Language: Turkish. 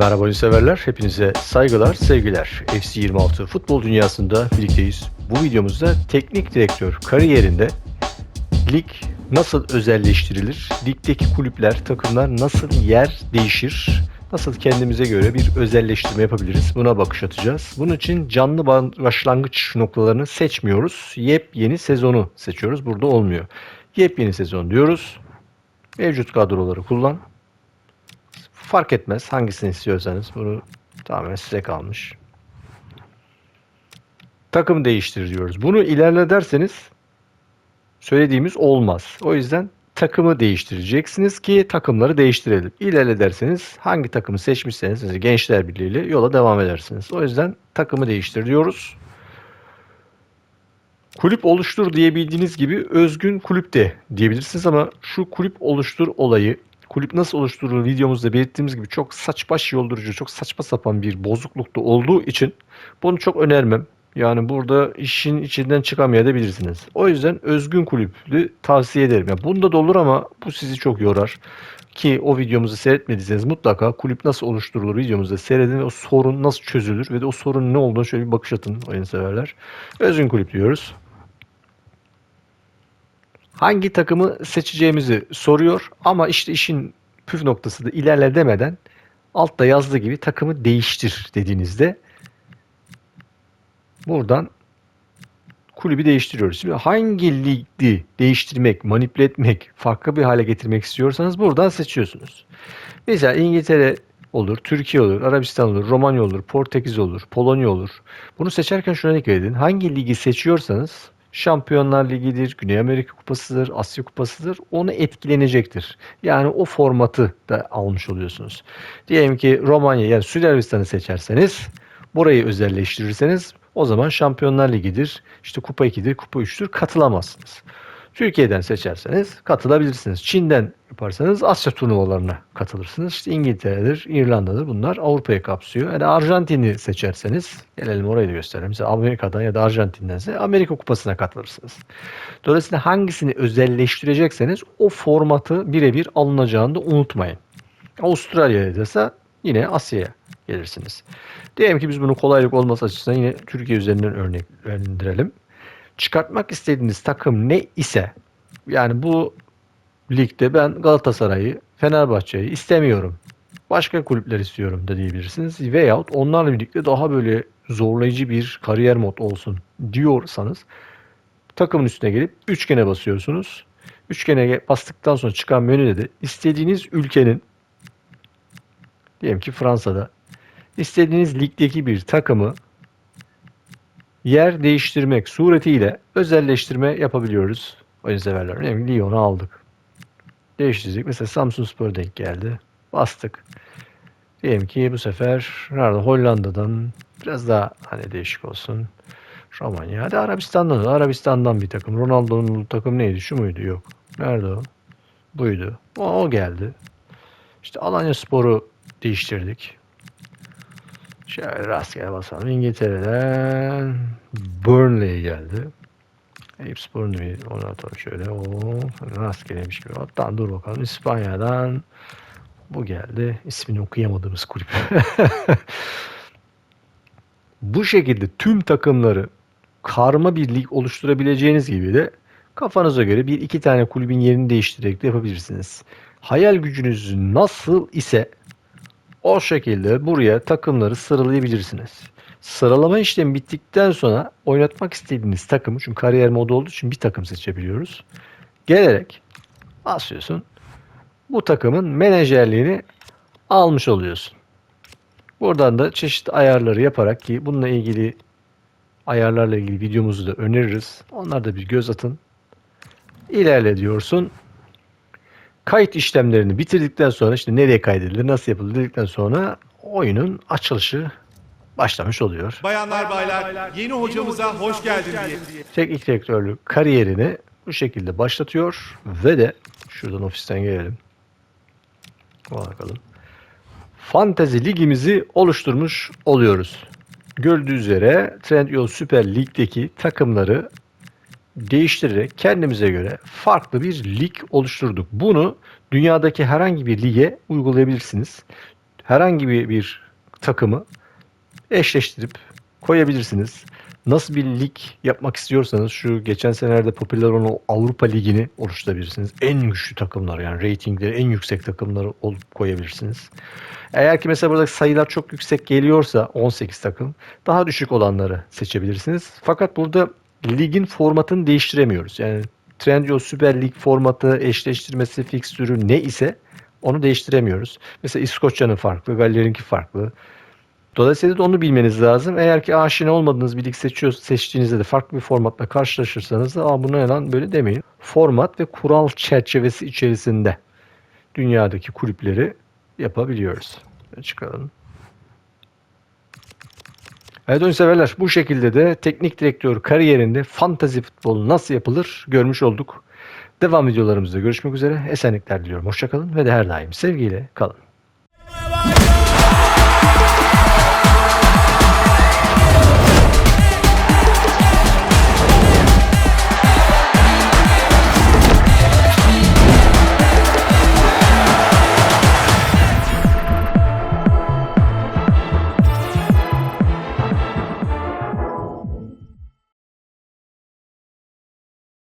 Merhaba oyun severler, hepinize saygılar, sevgiler. FC26 futbol dünyasında birlikteyiz. Bu videomuzda teknik direktör kariyerinde lig nasıl özelleştirilir, ligdeki kulüpler, takımlar nasıl yer değişir, nasıl kendimize göre bir özelleştirme yapabiliriz buna bakış atacağız. Bunun için canlı ba- başlangıç noktalarını seçmiyoruz. Yepyeni sezonu seçiyoruz. Burada olmuyor. Yepyeni sezon diyoruz. Mevcut kadroları kullan. Fark etmez hangisini istiyorsanız bunu tamamen size kalmış. Takım değiştir diyoruz. Bunu ilerle derseniz söylediğimiz olmaz. O yüzden takımı değiştireceksiniz ki takımları değiştirelim. İlerle derseniz hangi takımı seçmişseniz Gençler Birliği ile yola devam edersiniz. O yüzden takımı değiştir diyoruz. Kulüp oluştur diyebildiğiniz gibi özgün kulüp de diyebilirsiniz ama şu kulüp oluştur olayı kulüp nasıl oluşturulur videomuzda belirttiğimiz gibi çok saç yoldurucu, çok saçma sapan bir bozuklukta olduğu için bunu çok önermem. Yani burada işin içinden çıkamayabilirsiniz. O yüzden özgün kulüplü tavsiye ederim. Yani bunda da olur ama bu sizi çok yorar. Ki o videomuzu seyretmediyseniz mutlaka kulüp nasıl oluşturulur videomuzda seyredin ve o sorun nasıl çözülür ve de o sorun ne olduğunu şöyle bir bakış atın oyun severler. Özgün kulüp diyoruz. Hangi takımı seçeceğimizi soruyor ama işte işin püf noktası da ilerle demeden altta yazdığı gibi takımı değiştir dediğinizde buradan kulübü değiştiriyoruz. Şimdi hangi ligi değiştirmek, manipüle etmek, farklı bir hale getirmek istiyorsanız buradan seçiyorsunuz. Mesela İngiltere olur, Türkiye olur, Arabistan olur, Romanya olur, Portekiz olur, Polonya olur. Bunu seçerken şuna dikkat edin. Hangi ligi seçiyorsanız Şampiyonlar Ligi'dir, Güney Amerika Kupası'dır, Asya Kupası'dır. Onu etkilenecektir. Yani o formatı da almış oluyorsunuz. Diyelim ki Romanya yani Suudi Arabistan'ı seçerseniz burayı özelleştirirseniz o zaman Şampiyonlar Ligi'dir, işte Kupa 2'dir, Kupa 3'tür katılamazsınız. Türkiye'den seçerseniz katılabilirsiniz. Çin'den yaparsanız Asya turnuvalarına katılırsınız. İşte İngiltere'dir, İrlanda'dır bunlar Avrupa'yı kapsıyor. Yani Arjantin'i seçerseniz gelelim orayı da gösterelim. Mesela Amerika'dan ya da Arjantin'dense Amerika Kupası'na katılırsınız. Dolayısıyla hangisini özelleştirecekseniz o formatı birebir alınacağını da unutmayın. Avustralya'ya dese yine Asya'ya gelirsiniz. Diyelim ki biz bunu kolaylık olması açısından yine Türkiye üzerinden örneklendirelim çıkartmak istediğiniz takım ne ise yani bu ligde ben Galatasaray'ı, Fenerbahçe'yi istemiyorum. Başka kulüpler istiyorum da diyebilirsiniz. Veyahut onlarla birlikte daha böyle zorlayıcı bir kariyer mod olsun diyorsanız takımın üstüne gelip üçgene basıyorsunuz. Üçgene bastıktan sonra çıkan menüde de istediğiniz ülkenin diyelim ki Fransa'da istediğiniz ligdeki bir takımı yer değiştirmek suretiyle özelleştirme yapabiliyoruz. Oyun severler. Örneğin Lyon'u aldık. Değiştirdik. Mesela Samsun Spor denk geldi. Bastık. Diyelim ki bu sefer nerede? Hollanda'dan biraz daha hani değişik olsun. Romanya. Hadi Arabistan'dan. Arabistan'dan bir takım. Ronaldo'nun takım neydi? Şu muydu? Yok. Nerede o? Buydu. O, o geldi. İşte Alanya Spor'u değiştirdik. Şöyle rastgele basalım. İngiltere'den Burnley'e geldi. Spor'un bir onu atalım şöyle. O rastgeleymiş gibi. Hatta dur bakalım. İspanya'dan bu geldi. İsmini okuyamadığımız kulüp. bu şekilde tüm takımları karma bir lig oluşturabileceğiniz gibi de kafanıza göre bir iki tane kulübün yerini değiştirerek de yapabilirsiniz. Hayal gücünüz nasıl ise o şekilde buraya takımları sıralayabilirsiniz. Sıralama işlemi bittikten sonra oynatmak istediğiniz takımı çünkü kariyer modu olduğu için bir takım seçebiliyoruz. Gelerek basıyorsun. Bu takımın menajerliğini almış oluyorsun. Buradan da çeşitli ayarları yaparak ki bununla ilgili ayarlarla ilgili videomuzu da öneririz. Onlar da bir göz atın. İlerle diyorsun kayıt işlemlerini bitirdikten sonra işte nereye kaydedilir, nasıl yapılır dedikten sonra oyunun açılışı başlamış oluyor. Bayanlar baylar yeni hocamıza hoş geldin diye. Teknik direktörlük kariyerini bu şekilde başlatıyor ve de şuradan ofisten gelelim. Bakalım. Fantezi ligimizi oluşturmuş oluyoruz. Gördüğü üzere Trendyol Süper Lig'deki takımları değiştirerek kendimize göre farklı bir lig oluşturduk. Bunu dünyadaki herhangi bir lige uygulayabilirsiniz. herhangi bir, bir takımı eşleştirip koyabilirsiniz. Nasıl bir lig yapmak istiyorsanız şu geçen senelerde popüler olan Avrupa Ligi'ni oluşturabilirsiniz. En güçlü takımlar yani reytingleri en yüksek takımları olup koyabilirsiniz. Eğer ki mesela burada sayılar çok yüksek geliyorsa 18 takım daha düşük olanları seçebilirsiniz. Fakat burada ligin formatını değiştiremiyoruz. Yani Trendyol Süper Lig formatı, eşleştirmesi, fikstürü ne ise onu değiştiremiyoruz. Mesela İskoçya'nın farklı, Galler'inki farklı. Dolayısıyla da onu bilmeniz lazım. Eğer ki aşina olmadığınız bir lig seçiyor, seçtiğinizde de farklı bir formatla karşılaşırsanız da Aa, buna lan böyle demeyin. Format ve kural çerçevesi içerisinde dünyadaki kulüpleri yapabiliyoruz. Çıkalım. Evet oyun severler bu şekilde de teknik direktör kariyerinde fantazi futbol nasıl yapılır görmüş olduk. Devam videolarımızda görüşmek üzere. Esenlikler diliyorum. Hoşçakalın ve de her daim sevgiyle kalın.